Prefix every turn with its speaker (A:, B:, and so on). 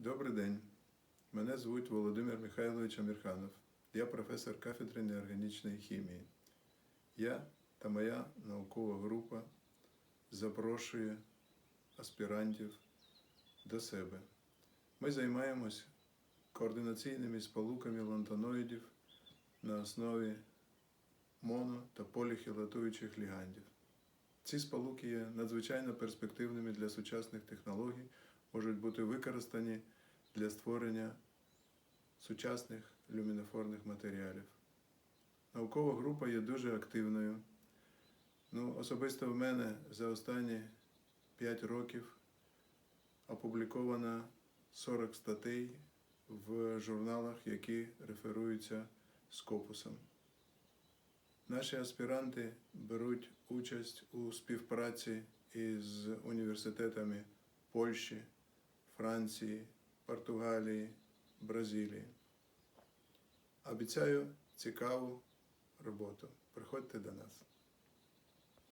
A: Добрий день. Мене звуть Володимир Михайлович Амірханов. Я професор кафедри неорганічної хімії. Я та моя наукова група запрошує аспірантів до себе. Ми займаємось координаційними сполуками лантаноїдів на основі моно та поліхілатуючих лігандів. Ці сполуки є надзвичайно перспективними для сучасних технологій, можуть бути використані для створення сучасних люмінофорних матеріалів. Наукова група є дуже активною. Ну, особисто в мене за останні 5 років опубліковано 40 статей в журналах, які реферуються Скопусом. Наші аспіранти беруть участь у співпраці із університетами Польщі, Франції, Португалії, Бразилії. Обіцяю цікаву роботу. Приходьте до нас.